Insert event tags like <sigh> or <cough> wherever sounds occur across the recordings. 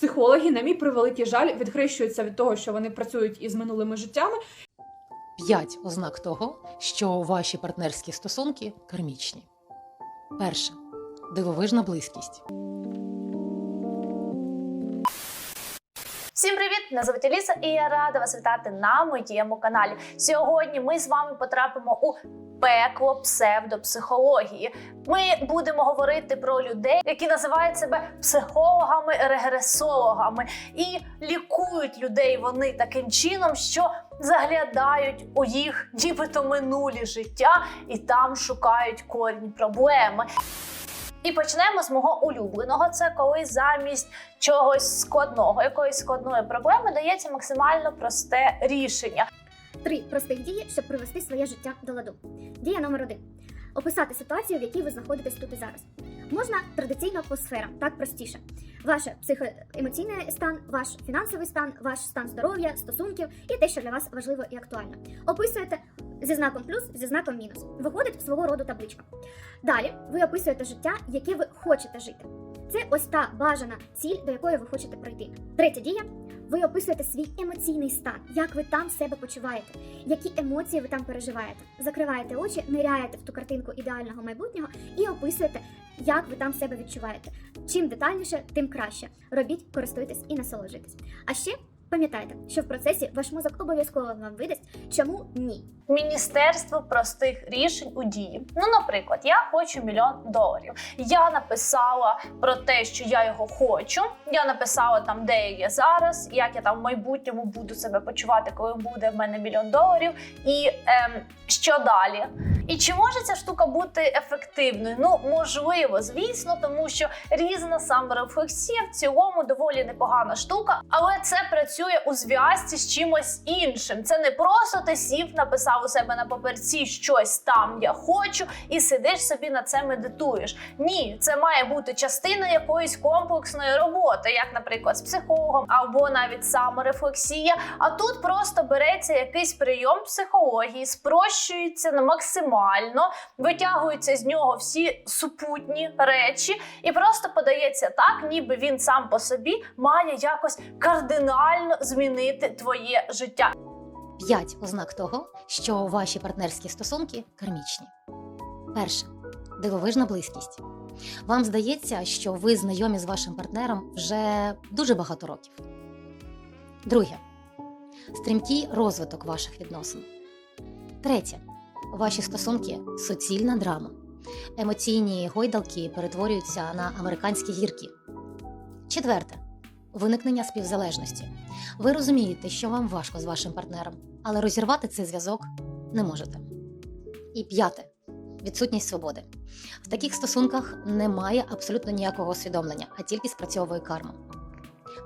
Психологи, на мій превеликий жаль, відхрещуються від того, що вони працюють із минулими життями. П'ять ознак того, що ваші партнерські стосунки кармічні. Перше дивовижна близькість. Всім привіт! Мене звати Ліса, і я рада вас вітати на моєму каналі. Сьогодні ми з вами потрапимо у пекло псевдопсихології. Ми будемо говорити про людей, які називають себе психологами, регресологами, і лікують людей вони таким чином, що заглядають у їх нібито минулі життя і там шукають корінь проблеми. І почнемо з мого улюбленого. Це коли замість чогось складного, якоїсь складної проблеми дається максимально просте рішення. Три простих дії, щоб привести своє життя до ладу. Дія номер один: описати ситуацію, в якій ви знаходитесь тут і зараз. Можна традиційно по сферам, так простіше. Ваш психоемоційний стан, ваш фінансовий стан, ваш стан здоров'я, стосунків і те, що для вас важливо і актуально. Описуєте зі знаком плюс, зі знаком мінус. Виходить свого роду табличка. Далі ви описуєте життя, яке ви хочете жити. Це ось та бажана ціль, до якої ви хочете прийти. Третя дія ви описуєте свій емоційний стан, як ви там себе почуваєте, які емоції ви там переживаєте. Закриваєте очі, ниряєте в ту картинку ідеального майбутнього і описуєте, як ви там себе відчуваєте. Чим детальніше, тим краще. Робіть, користуйтесь і насолоджуйтесь. А ще пам'ятайте, що в процесі ваш мозок обов'язково вам видасть, чому ні. Міністерство простих рішень у дії. Ну, наприклад, я хочу мільйон доларів. Я написала про те, що я його хочу. Я написала там, де я зараз, як я там в майбутньому буду себе почувати, коли буде в мене мільйон доларів, і ем, що далі. І чи може ця штука бути ефективною? Ну можливо, звісно, тому що різна саморефлексія в цілому доволі непогана штука, але це працює у зв'язці з чимось іншим. Це не просто ти сів, написав у себе на паперці щось там я хочу, і сидиш собі на це медитуєш. Ні, це має бути частина якоїсь комплексної роботи, як, наприклад, з психологом або навіть саморефлексія. А тут просто береться якийсь прийом психології, спрощується на максимально, витягуються з нього всі супутні речі, і просто подається так, ніби він сам по собі має якось кардинально змінити твоє життя. П'ять ознак того, що ваші партнерські стосунки кармічні. Перше дивовижна близькість. Вам здається, що ви знайомі з вашим партнером вже дуже багато років. Друге стрімкий розвиток ваших відносин. Третє ваші стосунки суцільна драма. Емоційні гойдалки перетворюються на американські гірки. Четверте виникнення співзалежності. Ви розумієте, що вам важко з вашим партнером, але розірвати цей зв'язок не можете. І п'яте відсутність свободи. В таких стосунках немає абсолютно ніякого усвідомлення, а тільки спрацьовує карма.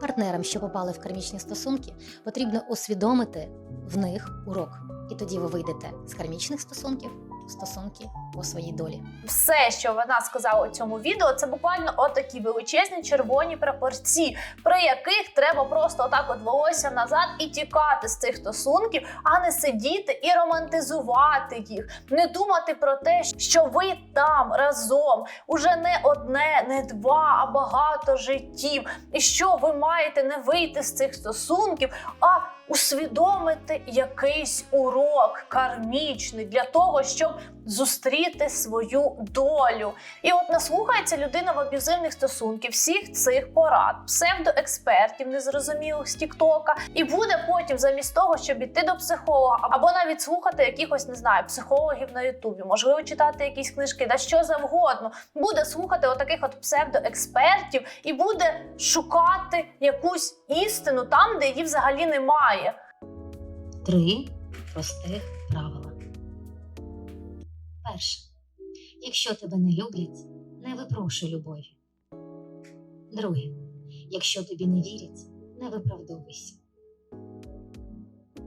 Партнерам, що попали в кармічні стосунки, потрібно усвідомити в них урок. І тоді ви вийдете з кармічних стосунків стосунки по своїй долі. Все, що вона сказала у цьому відео, це буквально отакі величезні червоні прапорці, при яких треба просто отак от волосся назад і тікати з цих стосунків, а не сидіти і романтизувати їх, не думати про те, що ви там разом уже не одне, не два, а багато життів, і що ви маєте не вийти з цих стосунків, а усвідомити якийсь урок кармічний для того, щоб зустріти свою долю. І от наслухається людина в аб'юзивних стосунків всіх цих порад, псевдоекспертів, незрозумілих з Тіктока, і буде потім, замість того, щоб іти до психолога, або навіть слухати якихось, не знаю, психологів на Ютубі, можливо, читати якісь книжки, да що завгодно, буде слухати отаких от псевдоекспертів і буде шукати якусь істину там, де її взагалі немає. Три простих правила. Перше. Якщо тебе не люблять, не випрошуй любові. Друге. Якщо тобі не вірять, не виправдовуйся.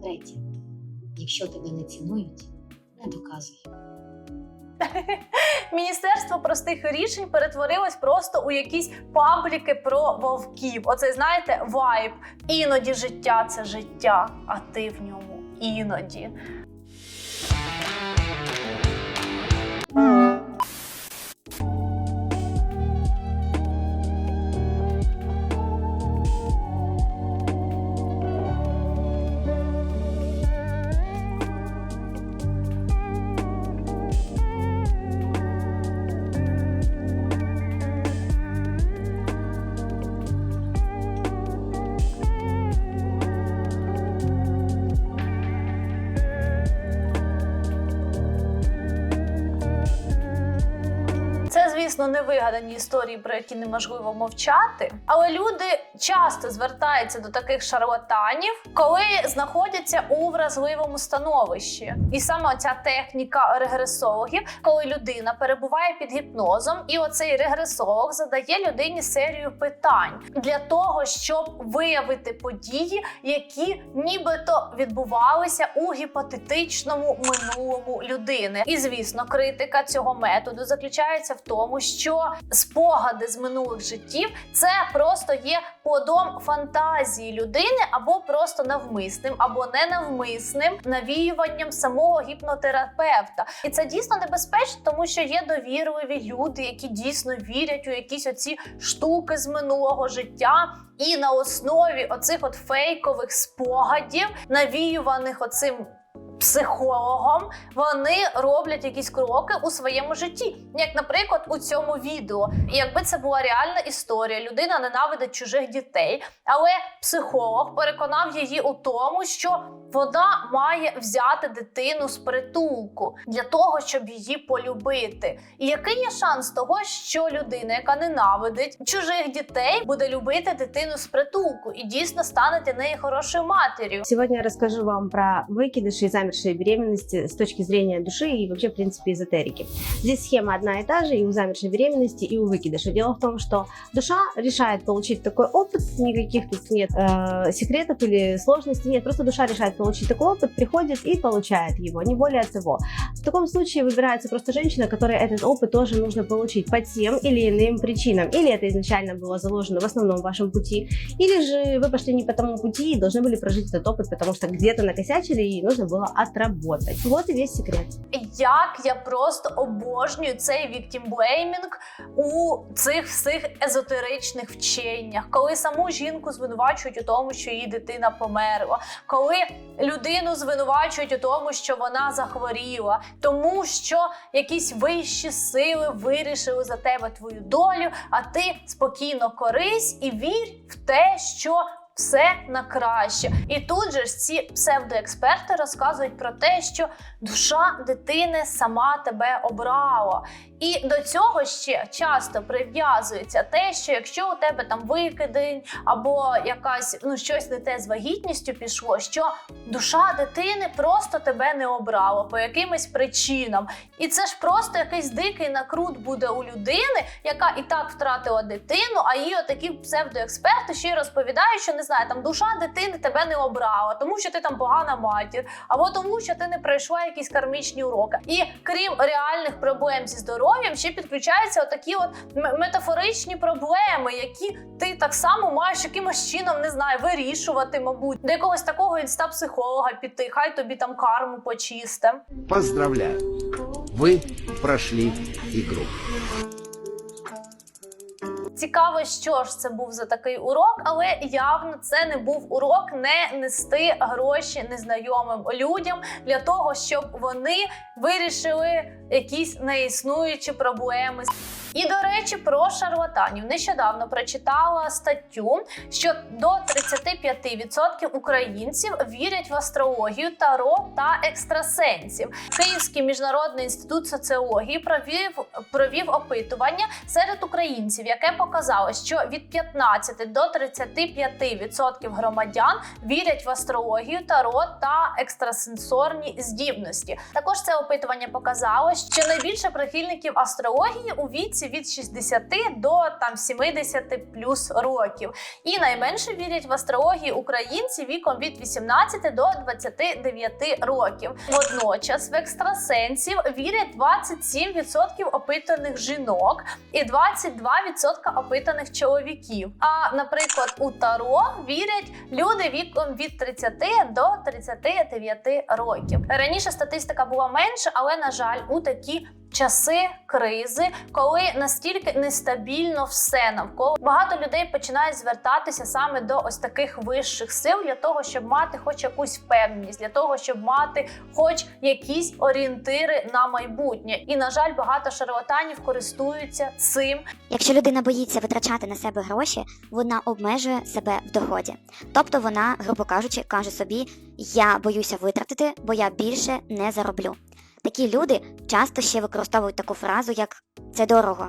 Третє. Якщо тебе не цінують, не доказуй. <laughs> Міністерство простих рішень перетворилось просто у якісь пабліки про вовків. Оце знаєте, вайб. Іноді життя це життя, а ти в ньому іноді. Звісно, невигадані історії, про які неможливо мовчати. Але люди часто звертаються до таких шарлатанів, коли знаходяться у вразливому становищі. І саме ця техніка регресологів, коли людина перебуває під гіпнозом, і оцей регресолог задає людині серію питань для того, щоб виявити події, які нібито відбувалися у гіпотетичному минулому людини. І звісно, критика цього методу заключається в тому, що спогади з минулих життів це просто є плодом фантазії людини, або просто навмисним, або ненавмисним навіюванням самого гіпнотерапевта. І це дійсно небезпечно, тому що є довірливі люди, які дійсно вірять у якісь оці штуки з минулого життя. І на основі оцих от фейкових спогадів, навіюваних оцим психологом, вони роблять якісь кроки у своєму житті. Як, наприклад, у цьому відео. І якби це була реальна історія, людина ненавидить чужих дітей, але психолог переконав її у тому, що вона має взяти дитину з притулку для того, щоб її полюбити. І який є шанс того, що людина, яка ненавидить чужих дітей, буде любити дитину з притулку і дійсно стане для неї хорошою матір'ю? Сегодня я расскажу вам про выкидыши и замершие беременности с точки зрения души и вообще, в принципе, эзотерики. Здесь схема одна и та же и у замершей беременности, и у выкидыша. Дело в том, что душа решает получить такой опыт, никаких тут нет э, секретов или сложностей, нет, просто душа решает получить такой опыт, приходит и получает его, не более того. В таком случае выбирается просто женщина, которой этот опыт тоже нужно получить по тем или иным причинам. Или это изначально было заложено в основном в вашем пути, или же вы пошли не по тому пути и должны были прожить этот опыт, потому что где-то накосячили и нужно было отработать. Вот и весь секрет. Як я просто обожнюю цей віктімблеймінг у цих всіх езотеричних вченнях, коли саму жінку звинувачують у тому, що її дитина померла, коли людину звинувачують у тому, що вона захворіла, тому що якісь вищі сили вирішили за тебе твою долю, а ти спокійно корись і вір в те, що все на краще. І тут же ж ці псевдоексперти розказують про те, що душа дитини сама тебе обрала. І до цього ще часто прив'язується те, що якщо у тебе там викидень або якась ну щось не те з вагітністю пішло, що душа дитини просто тебе не обрала по якимось причинам. І це ж просто якийсь дикий накрут буде у людини, яка і так втратила дитину, а їй отакі псевдоексперти ще й розповідають, що не знаю, там душа дитини тебе не обрала, тому що ти там погана матір, або тому, що ти не пройшла якісь кармічні уроки. І крім реальних проблем зі здоров'ям, ще підключаються отакі от метафоричні проблеми, які ти так само маєш якимось чином не знаю, вирішувати, мабуть, до якогось такого інста-психолога піти, хай тобі там карму почисте. Поздравляю! Вы прошли игру. Цікаво, що ж це був за такий урок, але явно це не був урок не нести гроші незнайомим людям для того, щоб вони вирішили якісь неіснуючі проблеми. І до речі, про шарлатанів нещодавно прочитала статтю, що до 35% українців вірять в астрологію, таро та екстрасенсів. Київський міжнародний інститут соціології провів провів опитування серед українців, яке показало, що від 15 до 35% громадян вірять в астрологію, таро та екстрасенсорні здібності. Також це опитування показало, що найбільше прихильників астрології у віці від 60 до там 70 плюс років. І найменше вірять в астрологію українці віком від 18 до 29 років. Водночас в екстрасенсів вірять 27% опитаних жінок і 22% опитаних чоловіків. А, наприклад, у Таро вірять люди віком від 30 до 39 років. Раніше статистика була менша, але на жаль, у такі часи кризи, коли настільки нестабільно все навколо, багато людей починають звертатися саме до ось таких вищих сил для того, щоб мати хоч якусь впевненість, для того, щоб мати хоч якісь орієнтири на майбутнє. І на жаль, багато шарлатанів користуються цим Якщо людина боїться витрачати на себе гроші, вона обмежує себе в доході. Тобто вона, грубо кажучи, каже собі: я боюся витратити, бо я більше не зароблю. Такі люди часто ще використовують таку фразу, як це дорого.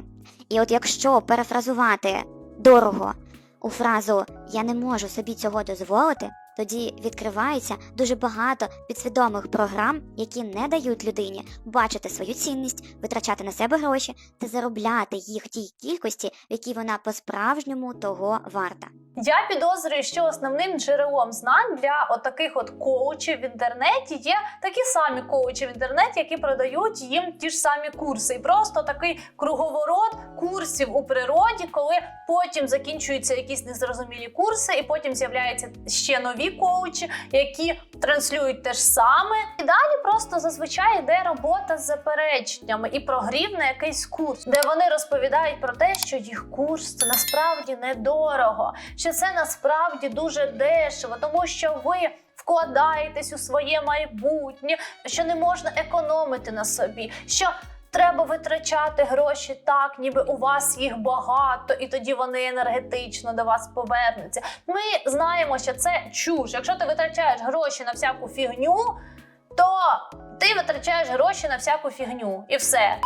І от якщо перефразувати дорого у фразу Я не можу собі цього дозволити, тоді відкривається дуже багато підсвідомих програм, які не дають людині бачити свою цінність, витрачати на себе гроші та заробляти їх тій кількості, в якій вона по-справжньому того варта. Я підозрюю, що основним джерелом знань для отаких от коучів в інтернеті є такі самі коучі в інтернеті, які продають їм ті ж самі курси. І просто такий круговорот курсів у природі, коли потім закінчуються якісь незрозумілі курси, і потім з'являються ще нові коучі, які транслюють те ж саме. І далі просто зазвичай йде робота з запереченнями і прогрів на якийсь курс, де вони розповідають про те, що їх курс це насправді недорого, що це насправді дуже дешево, тому що ви. Вкладаєтесь у своє майбутнє, що не можна економити на собі, що треба витрачати гроші так, ніби у вас їх багато, і тоді вони енергетично до вас повернуться. Ми знаємо, що це чуш. Якщо ти витрачаєш гроші на всяку фігню, то ти витрачаєш гроші на всяку фігню і все.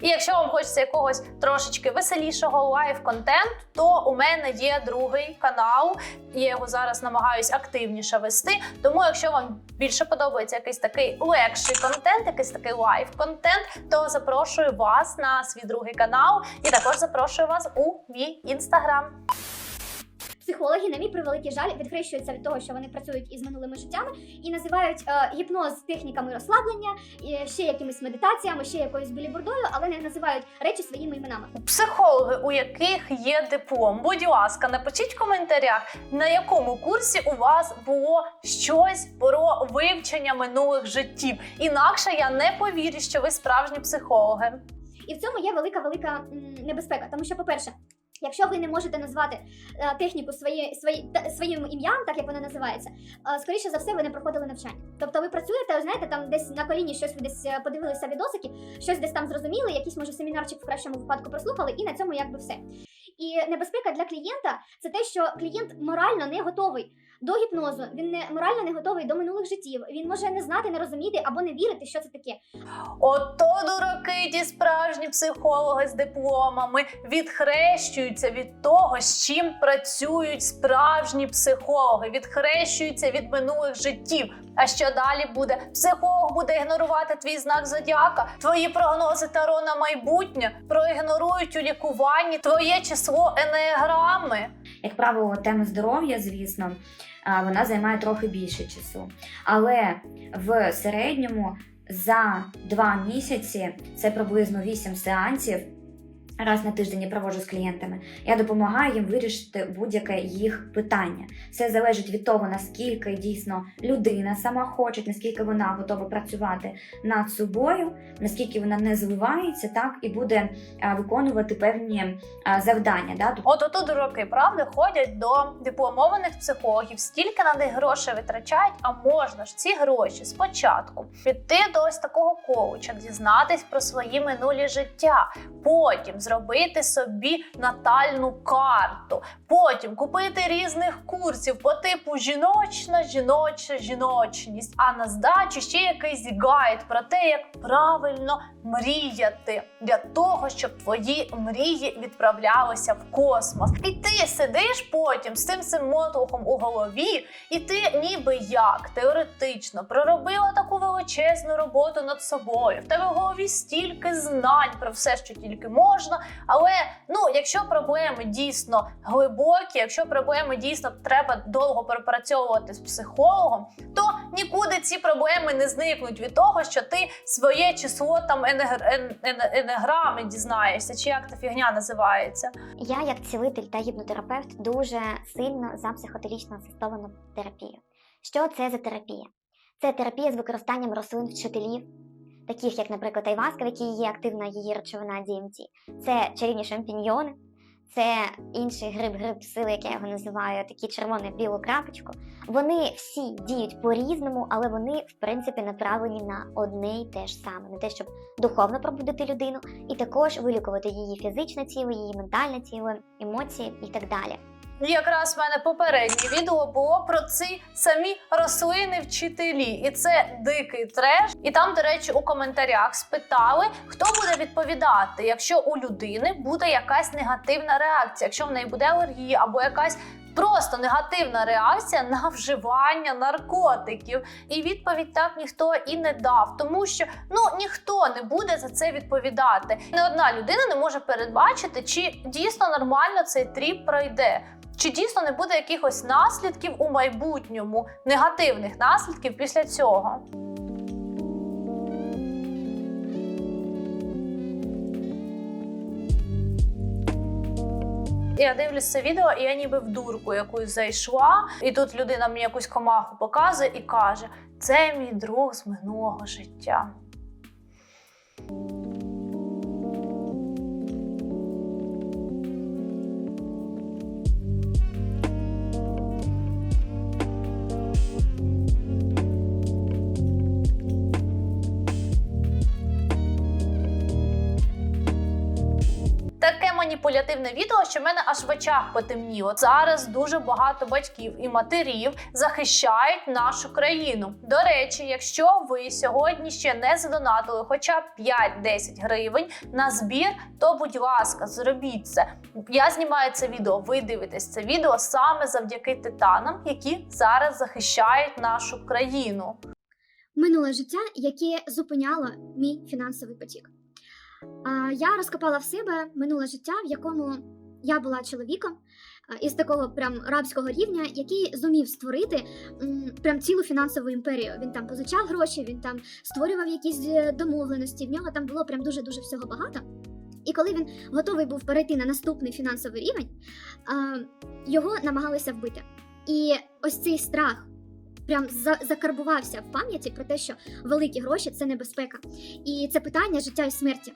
І якщо вам хочеться якогось трошечки веселішого лайв-контенту, то у мене є другий канал. Я його зараз намагаюсь активніше вести. Тому, якщо вам більше подобається якийсь такий легший контент, якийсь такий лайв-контент, то запрошую вас на свій другий канал і також запрошую вас у мій інстаграм. Психологи, на мій превеликий жаль, відхрещуються від того, що вони працюють із минулими життями, і називають е, гіпноз техніками розслаблення, і ще якимись медитаціями, ще якоюсь білібурдою, але не називають речі своїми іменами. Психологи, у яких є диплом, будь ласка, напишіть в коментарях, на якому курсі у вас було щось про вивчення минулих життів. Інакше я не повірю, що ви справжні психологи. І в цьому є велика велика небезпека, тому що, по-перше, якщо ви не можете назвати е, техніку своє, та- своїм ім'ям, так як вона називається, е, скоріше за все, ви не проходили навчання. Тобто ви працюєте, знаєте, там десь на коліні щось ви десь е, подивилися відосики, щось десь там зрозуміли, якийсь може семінарчик в кращому випадку прослухали, і на цьому якби все. І небезпека для клієнта це те, що клієнт морально не готовий до гіпнозу, він не морально не готовий до минулих життів. Він може не знати, не розуміти або не вірити, що це таке. Ото дураки, ті справжні психологи з дипломами відхрещуються від того, з чим працюють справжні психологи, відхрещуються від минулих життів. А що далі буде? Психолог буде ігнорувати твій знак зодіака, твої прогнози Таро на майбутнє, проігнорують у лікуванні твоє число енеаграми. Як правило, тема здоров'я, звісно, вона займає трохи більше часу. Але в середньому за два місяці це приблизно 8 сеансів. Раз на тиждень я проводжу з клієнтами. Я допомагаю їм вирішити будь-яке їх питання. Все залежить від того, наскільки дійсно людина сама хоче, наскільки вона готова працювати над собою, наскільки вона не зливається, так і буде виконувати певні завдання. Да? От ото дураки, правда, ходять до дипломованих психологів, стільки на них грошей витрачають, а можна ж ці гроші спочатку піти до ось такого коуча, дізнатись про свої минулі життя, потім зробити собі натальну карту, потім купити різних курсів по типу жіночна, жіноча, жіночність, а на здачу ще якийсь гайд про те, як правильно мріяти для того, щоб твої мрії відправлялися в космос. І ти сидиш потім з цим цим мотлухом у голові, і ти ніби як теоретично проробила таку величезну роботу над собою. В тебе в голові стільки знань про все, що тільки можна. Але ну, якщо проблеми дійсно глибокі, якщо проблеми дійсно треба довго пропрацьовувати з психологом, то нікуди ці проблеми не зникнуть від того, що ти своє число там енегр... ен... ен- енеграми дізнаєшся, чи як та фігня називається. Я, як цілитель та гіпнотерапевт, дуже сильно за психотерічно асистовану терапію. Що це за терапія? Це терапія з використанням рослин вчителів, таких як, наприклад, айваска, в якій є активна її речовина DMT. Це чарівні шампіньйони, це інший гриб-гриб сили, як я його називаю, такі червоне білу крапочку. Вони всі діють по-різному, але вони, в принципі, направлені на одне й те ж саме, на те, щоб духовно пробудити людину, і також вилікувати її фізичне тіло, її ментальне тіло, емоції і так далі. Якраз в мене попереднє відео було про ці самі рослини вчителі, і це дикий треш. І там, до речі, у коментарях спитали, хто буде відповідати, якщо у людини буде якась негативна реакція, якщо в неї буде алергія або якась. Просто негативна реакція на вживання наркотиків, і відповідь так ніхто і не дав, тому що ну ніхто не буде за це відповідати. Не одна людина не може передбачити, чи дійсно нормально цей тріп пройде. Чи дійсно не буде якихось наслідків у майбутньому, негативних наслідків після цього? Я дивлюсь це відео, і я ніби в дурку якусь зайшла, і тут людина мені якусь комаху показує і каже: це мій друг з минулого життя. Маніпулятивне відео, що в мене аж в очах потемніло. Зараз дуже багато батьків і матерів захищають нашу країну. До речі, якщо ви сьогодні ще не задонатили хоча б 5-10 гривень на збір, то будь ласка, зробіть це. Я знімаю це відео. Ви дивитесь це відео саме завдяки титанам, які зараз захищають нашу країну. минуле життя, яке зупиняло мій фінансовий потік. Я розкопала в себе минуле життя, в якому я була чоловіком із такого прям рабського рівня, який зумів створити прям цілу фінансову імперію. Він там позичав гроші, він там створював якісь е, домовленості. В нього там було прям дуже дуже всього багато. І коли він готовий був перейти на наступний фінансовий рівень, його намагалися вбити. І ось цей страх прям за- закарбувався в пам'яті про те, що великі гроші це небезпека, і це питання життя і смерті.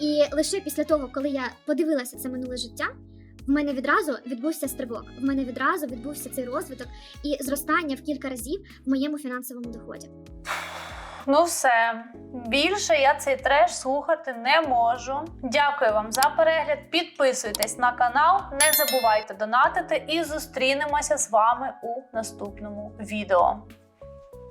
І лише після того, коли я подивилася це минуле життя, в мене відразу відбувся стрибок. В мене відразу відбувся цей розвиток і зростання в кілька разів в моєму фінансовому доході. Ну все, більше я цей треш слухати не можу. Дякую вам за перегляд. Підписуйтесь на канал, не забувайте донатити і зустрінемося з вами у наступному відео.